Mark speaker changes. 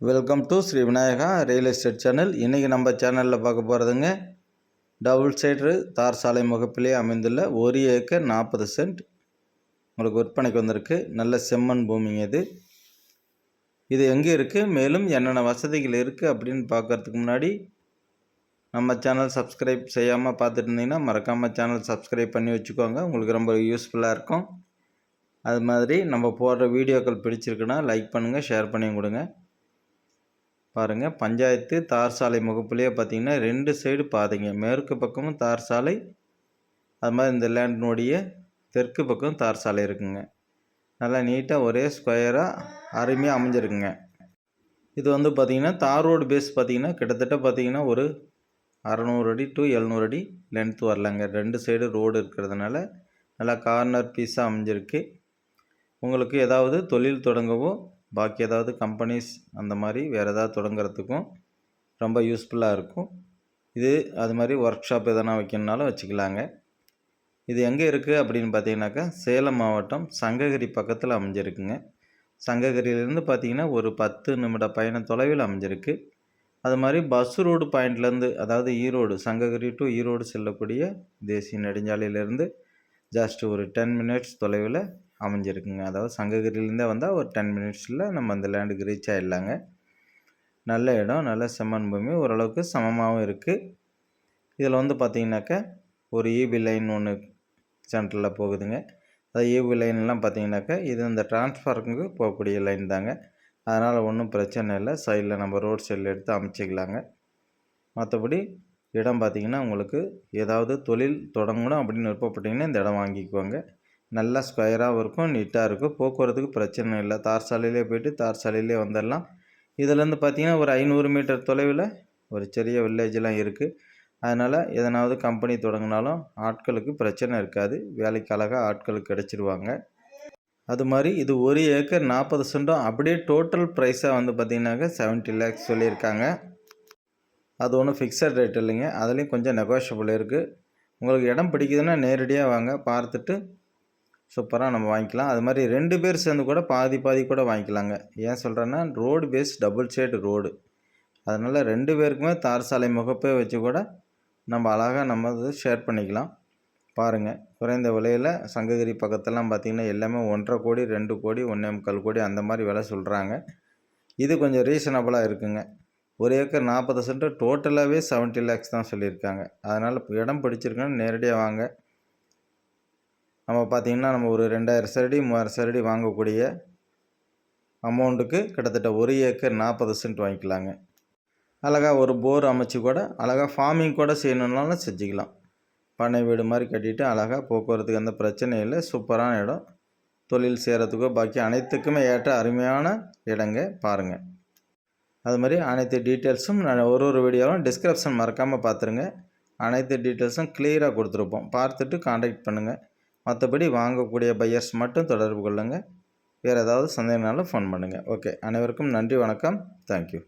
Speaker 1: Welcome to Shri Vinayaka real estate channel இன்றைக்கி நம்ம சேனலில் பார்க்க போகிறதுங்க டபுள் சைடு தார் சாலை முகப்பிலே அமைந்துள்ள ஒரு ஏக்கர் நாற்பது சென்ட் உங்களுக்கு விற்பனைக்கு வந்திருக்கு. நல்ல செம்மண் பூமிங்க இது. இது எங்கே இருக்குது மேலும் என்னென்ன வசதிகள் இருக்குது அப்படின்னு பார்க்கறதுக்கு முன்னாடி நம்ம சேனல் சப்ஸ்கிரைப் செய்யாமல் பார்த்துட்டு இருந்தீங்கன்னா மறக்காமல் சேனல் சப்ஸ்கிரைப் பண்ணி வச்சுக்கோங்க. உங்களுக்கு ரொம்ப யூஸ்ஃபுல்லாக இருக்கும். அது மாதிரி நம்ம போடுற வீடியோக்கள் பிடிச்சிருக்குன்னா லைக் பண்ணுங்கள் ஷேர் பண்ணி கொடுங்க. பாருங்கள் பஞ்சாயத்து தார் சாலை முகப்புலேயே பார்த்தீங்கன்னா ரெண்டு சைடு பாதைங்க. மேற்கு பக்கமும் தார் சாலை அது மாதிரி இந்த லேண்டினுடைய தெற்கு பக்கம் தார் சாலை இருக்குங்க. நல்லா நீட்டாக ஒரே ஸ்கொயராக அருமையாக அமைஞ்சிருக்குங்க. இது வந்து பார்த்திங்கன்னா தார் ரோடு பேஸ் பார்த்திங்கன்னா கிட்டத்தட்ட பார்த்திங்கன்னா ஒரு அறநூறு அடி டு எழுநூறு அடி லென்த் வரலாங்க. ரெண்டு சைடு ரோடு இருக்கிறதுனால நல்லா கார்னர் பீஸாக அமைஞ்சிருக்கு. உங்களுக்கு ஏதாவது தொழில் தொடங்கவோ பாக்கி ஏதாவது கம்பெனிஸ் அந்த மாதிரி வேறு ஏதாவது தொடங்குறதுக்கும் ரொம்ப யூஸ்ஃபுல்லாக இருக்கும். இது அது மாதிரி ஒர்க் ஷாப் எதனா வைக்கணுனாலும் வச்சுக்கலாங்க. இது எங்கே இருக்குது அப்படின்னு பார்த்தீங்கன்னாக்கா சேலம் மாவட்டம் சங்ககிரி பக்கத்தில் அமைஞ்சிருக்குங்க. சங்ககிரியிலேருந்து பார்த்தீங்கன்னா ஒரு பத்து நிமிட பயண தொலைவில் அமைஞ்சிருக்கு. அது மாதிரி பஸ் ரோடு பாயிண்ட்லேருந்து அதாவது ஈரோடு சங்ககிரி டு ஈரோடு செல்லக்கூடிய தேசிய நெடுஞ்சாலையிலேருந்து ஜஸ்ட் ஒரு டென் மினிட்ஸ் தொலைவில் அமைஞ்சிருக்குங்க. அதாவது சங்ககிரிலேருந்தே வந்தால் ஒரு டென் மினிட்ஸில் நம்ம அந்த லேண்டுக்கு ரீச் ஆகிடலாங்க நல்ல இடம் நல்ல செம்மண் பூமி ஓரளவுக்கு சமமாகவும் இருக்குது இதில் வந்து பார்த்திங்கனாக்கா ஒரு ஈபி லைன் ஒன்று சென்டரில் போகுதுங்க. அது ஈபி லைன்லாம் பார்த்தீங்கன்னாக்கா இது இந்த டிரான்ஸ்ஃபார்முக்கு போகக்கூடிய லைன் தாங்க. அதனால் ஒன்றும் பிரச்சனை இல்லை. சைடில் நம்ம ரோட் சைடில் எடுத்து அமைச்சிக்கலாங்க. மற்றபடி இடம் பார்த்திங்கன்னா உங்களுக்கு ஏதாவது தொழில் தொடங்கணும் அப்படின்னு விருப்பப்பட்டிங்கன்னா இந்த இடம் வாங்கிக்குவாங்க நல்லா ஸ்கொயராகவும் இருக்கும் நீட்டாக இருக்கும். போக்குவரத்துக்கு பிரச்சனை இல்லை. தார் சாலையிலே போயிட்டு தார் சாலையிலே வந்துடலாம். இதுலேருந்து பார்த்திங்கன்னா ஒரு ஐநூறு மீட்டர் தொலைவில் ஒரு சிறிய வில்லேஜெலாம் இருக்குது அதனால் எதனாவது கம்பெனி தொடங்கினாலும் ஆட்களுக்கு பிரச்சனை இருக்காது. வேலைக்கு அழகாக ஆட்களுக்கு கிடச்சிருவாங்க. அது மாதிரி இது ஒரு ஏக்கர் நாற்பது சென்டும். அப்படியே டோட்டல் ப்ரைஸாக வந்து பார்த்திங்கனாக்கா செவன்ட்டி லேக்ஸ் சொல்லியிருக்காங்க. அது ஒன்றும் ஃபிக்ஸட் ரேட் இல்லைங்க. அதுலேயும் கொஞ்சம் நெகோஷியபிள் இருக்குது உங்களுக்கு இடம் பிடிக்குதுன்னா நேரடியாக வாங்க. பார்த்துட்டு சூப்பராக நம்ம வாங்கிக்கலாம். அது மாதிரி ரெண்டு பேர் சேர்ந்து கூட பாதி பாதி கூட வாங்கிக்கலாங்க. ஏன் சொல்கிறேன்னா road face double side road அதனால் ரெண்டு பேருக்குமே தார் சாலை முகப்பே வச்சு கூட நம்ம அழகாக நம்ம இது ஷேர் பண்ணிக்கலாம். பாருங்கள் குறைந்த விலையில் சங்ககிரி பக்கத்தெல்லாம் பார்த்திங்கன்னா எல்லாமே ஒன்றரை கோடி ரெண்டு கோடி ஒன்றே முக்கால் கோடி அந்த மாதிரி விலை சொல்கிறாங்க இது கொஞ்சம் ரீசனபிளாக இருக்குங்க. ஒரு ஏக்கர் நாற்பது சென்ட்டு டோட்டலாகவே செவன்ட்டி லேக்ஸ் தான் சொல்லியிருக்காங்க. அதனால் இடம் பிடிச்சிருக்குன்னு நேரடியாக வாங்க. நம்ம பார்த்திங்கன்னா நம்ம ஒரு ரெண்டாயிரம் சரடி மூவாயிரம் சரடி வாங்கக்கூடிய அமௌண்ட்டுக்கு கிட்டத்தட்ட ஒரு ஏக்கர் நாற்பது சென்ட் வாங்கிக்கலாங்க. அழகாக ஒரு போர் அமைச்சு கூட அழகாக ஃபார்மிங் கூட செய்யணுன்னாலும் செஞ்சுக்கலாம். பண்ணை வீடு மாதிரி கட்டிட்டு அழகாக போக்குவரத்துக்கு எந்த பிரச்சனையும் இல்லை. சூப்பரான இடம். தொழில் செய்கிறதுக்கோ பாக்கி அனைத்துக்குமே ஏற்ற அருமையான இடங்க பாருங்கள் அது மாதிரி அனைத்து டீட்டெயில்ஸும் நான் ஒரு ஒரு வீடியோவும் டிஸ்கிரிப்ஷன் மறக்காமல் பார்த்துருங்க. அனைத்து டீட்டெயில்ஸும் கிளியராக கொடுத்துருப்போம். பார்த்துட்டு காண்டாக்ட் பண்ணுங்கள் மற்றபடி வாங்கக்கூடிய பையர்ஸ் மட்டும் தொடர்பு கொள்ளுங்கள் வேறு ஏதாவது சந்தேகனாலும் ஃபோன் பண்ணுங்கள் ஓகே அனைவருக்கும் நன்றி வணக்கம். தேங்க்யூ